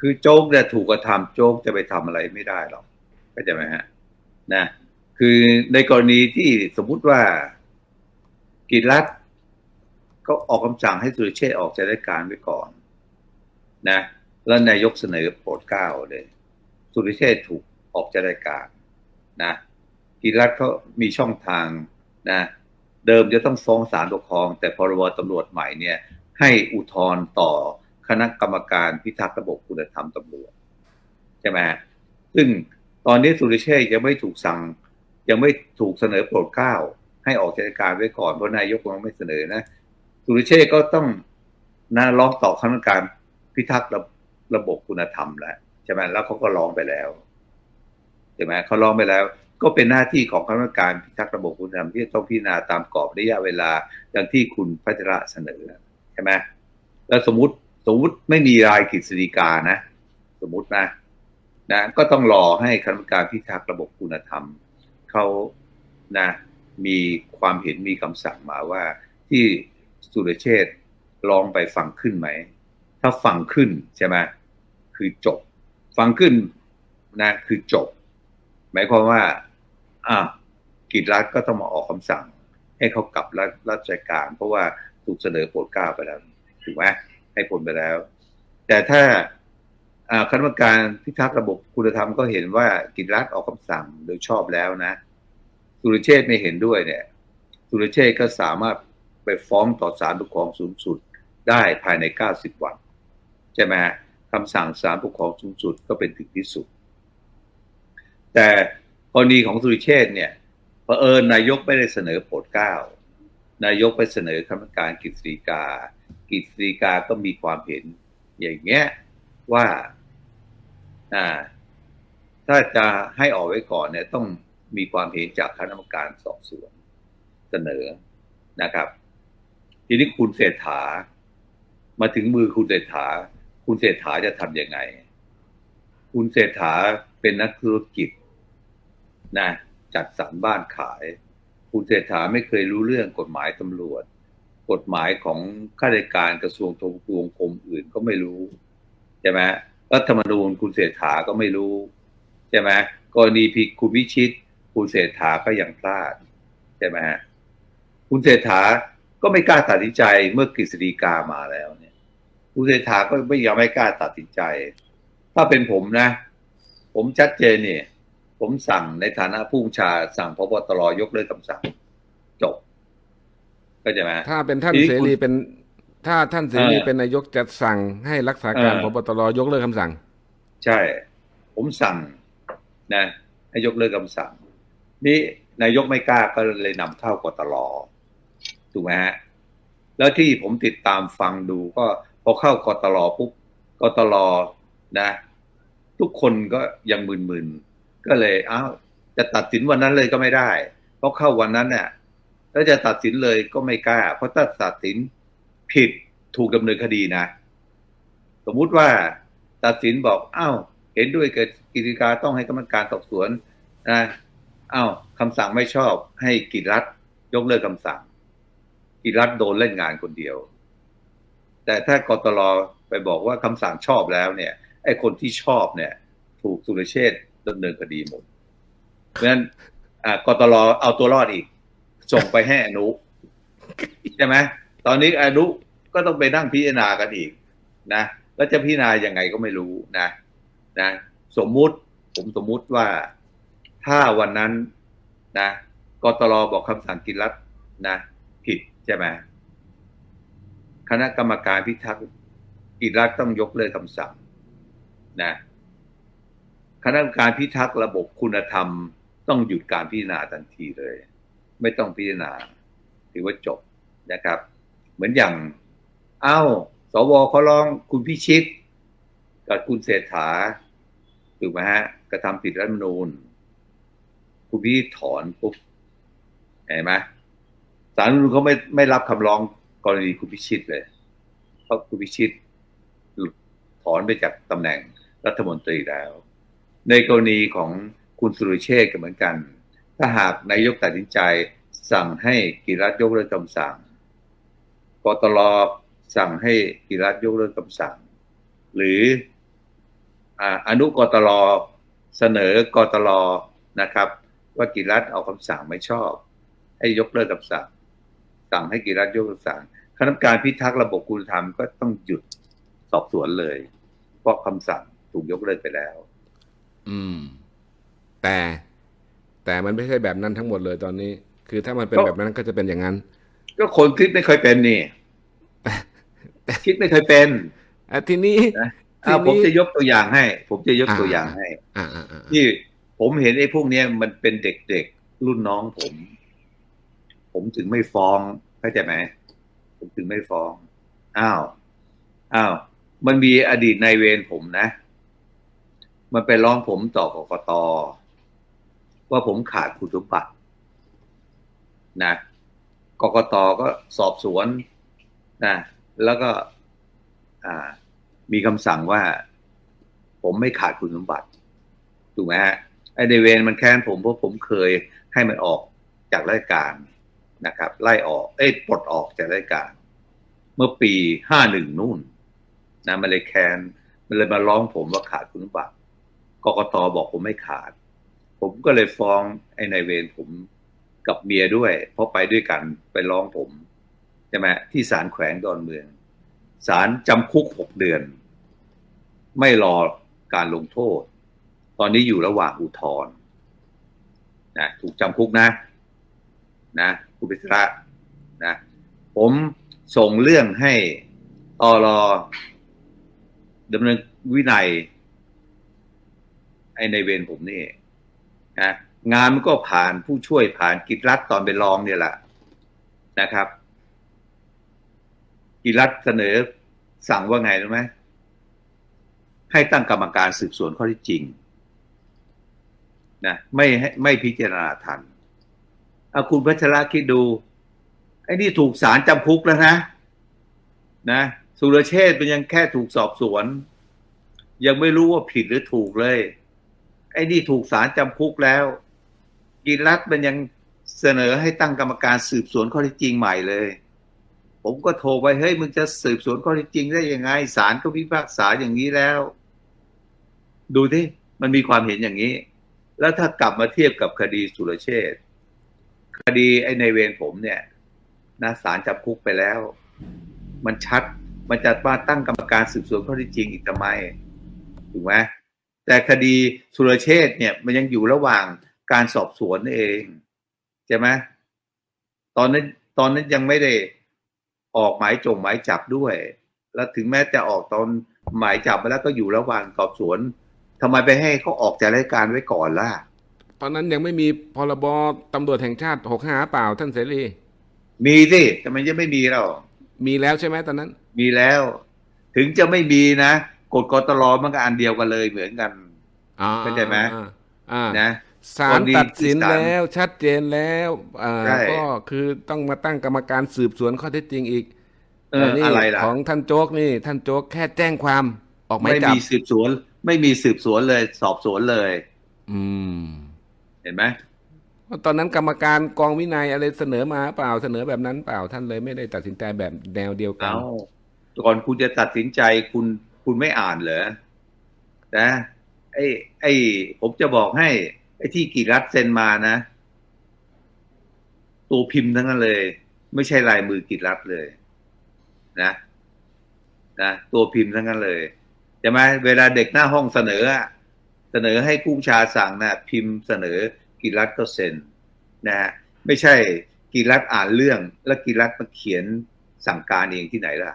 คือโจ๊กเนี่ยถูกกระทำโจ๊กจะไปทำอะไรไม่ได้หรอกเข้าใจไหมฮะนะคือในกรณีที่สมมุติว่ากิจรัฐก็ออกคำสั่งให้สุรเชษออกจากราชการไว้ก่อน นะ แล้วนายกเสนอโปรดเกล้าเลย สุรเชษถูกออกจากราชการ นะกิจรัฐเขามีช่องทางนะ เดิมจะต้องฟ้องศาลปกครอง แต่พรบตำรวจใหม่เนี่ย ให้อุทธรณ์ต่อ คณะกรรมการพิทักษ์ระบบคุณธรรมตำรวจใช่ไหมซึ่งตอนนี้สุริเชษฐ์ยังไม่ถูกสั่ง ยังไม่ถูกเสนอโปรดเกล้า ให้ออกจากาชการไว้ก่อนเพราะนายกยังไม่เสนอนะสุริเชษฐ์ก็ต้องนะร้องต่อคณะกรรมการพิทักษ์ระระบบคุณธรรมแล้วใช่ไหมแล้วเขาก็ร้องไปแล้วใช่ไหมเขาร้องไปแล้ว ก็เป็นหน้าที่ของคณะกรรมการพิทักษ์ระบบคุณธรรมที่ต้องพิจารณาตามกรอบระยะเวลาอย่างที่คุณพัชระเสนอใช่ไหมแล้วสมมติ สมมติไม่มีรายกฤษฎีกานะ สมมตินะนะก็ต้องรอให้คณะกรรมการพิทักษ์ระบบคุณธรรมเขานะ มีความเห็นมีคำสั่งมาว่าที่สุรเชษลองไปฟังขึ้นไหม ถ้าฟังขึ้นใช่ไหมคือจบ ฟังขึ้นนะคือจบ หมายความว่าอ่ากิจรัฐก็ต้องมาออกคำสั่ง ให้เขากลับราชการ เพราะว่าถูกเสนอโปรดเกล้าไปแล้วถูกไหม ให้ผลไปแล้ว แต่ถ้าคณะกรรมการพิทักษ์ระบบคุณธรรมก็เห็นว่ากิจรัฐออกคำสั่งโดยชอบแล้วนะ สุรเชษไม่เห็นด้วยเนี่ย สุรเชษก็สามารถไปฟ้องต่อศาลปกครองสูงสุดได้ภายใน 90 วัน ใช่ไหมคำสั่งศาลปกครองสูงสุดก็เป็นถึงที่สุด แต่กรณีของสุรเชษเนี่ยเผอิญนายกไม่ได้เสนอโปรดเกล้า นายกไปเสนอคณะกรรมการกฤษฎีกากิจสีกาก็มีความเห็น อย่างเงี้ยว่าอ่าถ้าจะให้ออกไว้ก่อนเนี่ยต้องมีความเห็นจากคณะกรรมการสอบสวนเสนอนะครับ ทีนี้คุณเศรษฐา มาถึงมือคุณเศรษฐา คุณเศรษฐาจะทำยังไง คุณเศรษฐาเป็นนักธุรกิจนะจัดสรรบ้านขาย คุณเศรษฐาไม่เคยรู้เรื่องกฎหมายตำรวจ กฎหมายของข้าราชการกระทรวงทบวงคมอื่นก็ไม่รู้ใช่ไหมรัฐธรรมนูญคุณเศรษฐาก็ไม่รู้ใช่ไหมกรณีพิคุณวิชิต คุณเศรษฐาก็ยังพลาดใช่ไหมคุณเศรษฐาก็ไม่กล้าตัดสินใจเมื่อกฤษฎีกามาแล้วเนี่ย คุณเศรษฐาก็ไม่ยอมไม่กล้าตัดสินใจ ถ้าเป็นผมนะ ผมชัดเจนเนี่ย ผมสั่งในฐานะผู้บัญชาสั่งพบตรยกเลิกคำสั่ง จบก็จะมาถ้าเป็นท่านเสรีเป็น ถ้าท่านเสรีเป็นนายกจะสั่งให้รักษาการพบตรยกเลิกคำสั่ง ใช่ ผมสั่งนะ ให้ยกเลิกคำสั่ง นี่นายกไม่กล้าก็เลยนำเข้ากตลถูกไหมฮะแล้วที่ผมติดตามฟังดูก็พอเข้ากตลปุ๊บกตลนะ ทุกคนก็ยังมึนๆ ก็เลยอ้าวจะตัดสินวันนั้นเลยก็ไม่ได้ เพราะเข้าวันนั้นเนี่ยแล้วจะตัดสินเลยก็ไม่กล้า เพราะถ้าตัดสินผิดถูกดำเนินคดีนะ สมมุติว่าตัดสินบอกอ้าวเห็นด้วยกับกิจการต้องให้กรรมการสอบสวนนะอ้าวคำสั่งไม่ชอบให้กิจรัฐยกเลิกคำสั่ง กิจรัฐโดนเล่นงานคนเดียว แต่ถ้ากตลไปบอกว่าคำสั่งชอบแล้วเนี่ยไอ้คนที่ชอบเนี่ย ถูกสุรเชษ ดำเนินคดีหมดเพราะฉะนั้นกตลเอาตัวรอดอีก ส่งไปให้อนุใช่ไหมตอนนี้อนุก็ต้องไปนั่งพิจารณากันอีก นะแล้วจะพิจารณายังไงก็ไม่รู้นะนะ สมมุติผมสมมุติว่าถ้าวันนั้นนะกตรบอกคำสั่งกินรัฐนะผิดใช่ไหมคณะกรรมการพิทักษ์กิจรัฐต้องยกเลิกคำสั่งนะ คณะกรรมการพิทักษ์ระบบคุณธรรม ต้องหยุดการพิจารณาทันทีเลย ไม่ต้องพิจารณาถือว่าจบนะครับ เหมือนอย่าง เอ้า สวเขาร้องคุณพิชิต กับคุณเศรษฐาถูกไหมฮะกระทำผิดรัฐมนูญ คุณพี่ถอนปุ๊บเห็นไหมศาลรัฐมนูญเขาไม่ไม่รับคำร้องกรณีคุณพิชิตเลย เพราะคุณพิชิตถอนไปจากตำแหน่งรัฐมนตรีแล้ว ในกรณีของคุณสุรเชษก็เหมือนกัน ถ้าหากนายกตัดสินใจสั่งให้กิรัฐยกเลิกคำสั่งกตลสั่งให้กิรัฐยกเลิกคำสั่ง หรืออนุกตลเสนอกตลนะครับ ว่ากิรัฐเอาคำสั่งไม่ชอบ ให้ยกเลิกคำสั่ง สั่งให้กิรัฐยกคำสั่งคณะกรรมการพิทักษ์ระบบคุณธรรมก็ต้องหยุดสอบสวนเลย เพราะคำสั่งถูกยกเลิกไปแล้ว อืม แต่แต่มันไม่ใช่แบบนั้นทั้งหมดเลยตอนนี้ คือถ้ามันเป็นก็แบบนั้นก็จะเป็นอย่างนั้น ก็คนคิดไม่เคยเป็นนี่คิดไม่เคยเป็นอะทีนี้นะทีอ่าผมนี้จะยกตัวอย่างให้ ผมจะยกอ่าตัวอย่างให้อ่าอ่าอ่าที่ผมเห็นไอ้พวกเนี้ยมันเป็นเด็กๆรุ่นน้องผม ผมถึงไม่ฟ้องเข้าใจไหมผมถึงไม่ฟ้อง อ้าว อ้าว มันมีอดีตนายเวรผมนะ มันไปร้องผมต่อกกตว่าผมขาดคุณสมบัตินะกกตก็สอบสวนนะแล้วก็มีคำสั่งว่า ผมไม่ขาดคุณสมบัติถูกไหมฮะไอ้ในเวรมันแค้นผมเพราะผมเคยให้มันออกจากราชการนะครับ ไล่ออก เอ้ยปลดออกจากราชการ เมื่อปีห้าหนึ่งนู่นนะมันเลยแค้นมันเลยมาร้องผมว่าขาดคุณสมบัติ กกตบอกผมไม่ขาด ผมก็เลยฟ้องไอ้นายเวรผมกับเมียด้วย เพราะไปด้วยกันไปร้องผมใช่ไหมที่ศาลแขวงดอนเมืองศาลจำคุกหกเดือน ไม่รอการลงโทษ ตอนนี้อยู่ระหว่างอุทธรณ์นะถูกจำคุกนะ นะคุณพิศระนะผมส่งเรื่องให้ตอรอดำเนินวินัย อ้ในเวรผมนี่นะงานมันก็ผ่านผู้ช่วยผ่านกิจรัฐตอนไปรองเนี่ยแหละนะครับ กิจรัฐเสนอสั่งว่าไงรู้ไหมให้ตั้งกรรมการสืบสวนข้อที่จริงนะไม่ให้ไม่พิจารณาทันเอาคุณพัชระคิดดู ไอ้นี่ถูกศาลจำคุกแล้วนะ นะสุรเชษฐ์มันยังแค่ถูกสอบสวน ยังไม่รู้ว่าผิดหรือถูกเลย ไอ้นี่ถูกศาลจำคุกแล้วกินรัฐมันยังเสนอให้ตั้งกรรมการสืบสวนข้อที่จริงใหม่เลย ผมก็โทรไปเฮ้ยมึงจะสืบสวนข้อที่จริงได้ยังไงศาลก็พิพากษาอย่างนี้แล้ว ดูที่มันมีความเห็นอย่างนี้ แล้วถ้ากลับมาเทียบกับคดีสุรเชษคดีไอ้ในเวรผมเนี่ยนะศาลจับคุกไปแล้ว มันชัดมันจะมาตั้งกรรมการสืบสวนข้อที่จริงอีกทำไมถูกไหม แต่คดีสุรเชษฐ์เนี่ยมันยังอยู่ระหว่างการสอบสวนเองใช่ไหมตอนนั้นตอนนั้นยังไม่ได้ออกหมายจงหมายจับด้วย แล้วถึงแม้จะออกตอนหมายจับมาแล้วก็อยู่ระหว่างสอบสวนทำไมไปให้เขาออกจากรายการไว้ก่อนล่ะ ตอนนั้นยังไม่มีพรบตำรวจแห่งชาติหกห้าเปล่าท่านเสรี มีสิทำไมจะไม่มีเรา มีแล้วใช่ไหมตอนนั้น มีแล้ว ถึงจะไม่มีนะ กฎกตลมันก็อันเดียวกันเลยเหมือนกันอ่าเข้าใจไหมอ่าอ่านะศาลตัดสินแล้วชัดเจนแล้วอ่าใช่ก็คือต้องมาตั้งกรรมการสืบสวนข้อเท็จจริงอีกเออแต่นี่อะไรล่ะของท่านโจ๊กนี่ท่านโจ๊กแค่แจ้งความออกหมายไม่จับมีสืบสวน ไม่มีสืบสวนเลย สอบสวนเลย อืม เห็นไหมตอนนั้นกรรมการกองวินัยอะไรเสนอมาเปล่าเสนอแบบนั้นเปล่าท่านเลยไม่ได้ตัดสินใจแบบแนวเดียวกันเอาก่อนคุณจะตัดสินใจคุณ คุณไม่อ่านเหรอนะไอ้ไอ้ผมจะบอกให้ ไอ้ที่กิรัฐเซ็นมานะ ตัวพิมพ์ทั้งนั้นเลย ไม่ใช่ลายมือกิรัฐเลย นะนะตัวพิมพ์ทั้งนั้นเลยใช่ไหมเวลาเด็กหน้าห้องเสนอเสนอให้ผู้ชาสั่งนะพิมพ์เสนอกิรัฐก็เซ็นนะฮะไม่ใช่กิรัฐอ่านเรื่อง แล้วกิรัฐมาเขียนสั่งการเองที่ไหนล่ะ